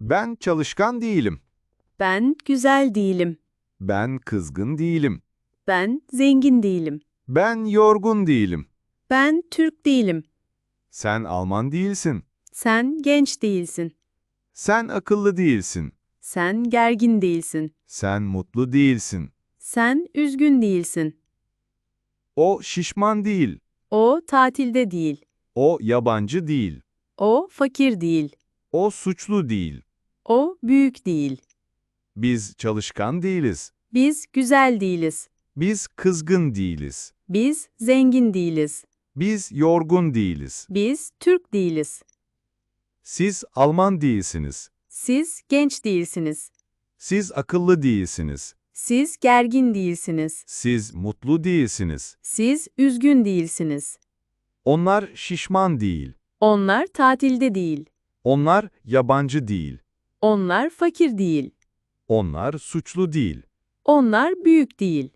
Ben çalışkan değilim. Ben güzel değilim. Ben kızgın değilim. Ben zengin değilim. Ben yorgun değilim. Ben Türk değilim. Sen Alman değilsin. Sen genç değilsin. Sen akıllı değilsin. Sen gergin değilsin. Sen mutlu değilsin. Sen üzgün değilsin. O şişman değil. O tatilde değil. O yabancı değil. O fakir değil. O suçlu değil. O büyük değil. Biz çalışkan değiliz. Biz güzel değiliz. Biz kızgın değiliz. Biz zengin değiliz. Biz yorgun değiliz. Biz Türk değiliz. Siz Alman değilsiniz. Siz genç değilsiniz. Siz akıllı değilsiniz. Siz gergin değilsiniz. Siz mutlu değilsiniz. Siz üzgün değilsiniz. Onlar şişman değil. Onlar tatilde değil. Onlar yabancı değil. Onlar fakir değil. Onlar suçlu değil. Onlar büyük değil.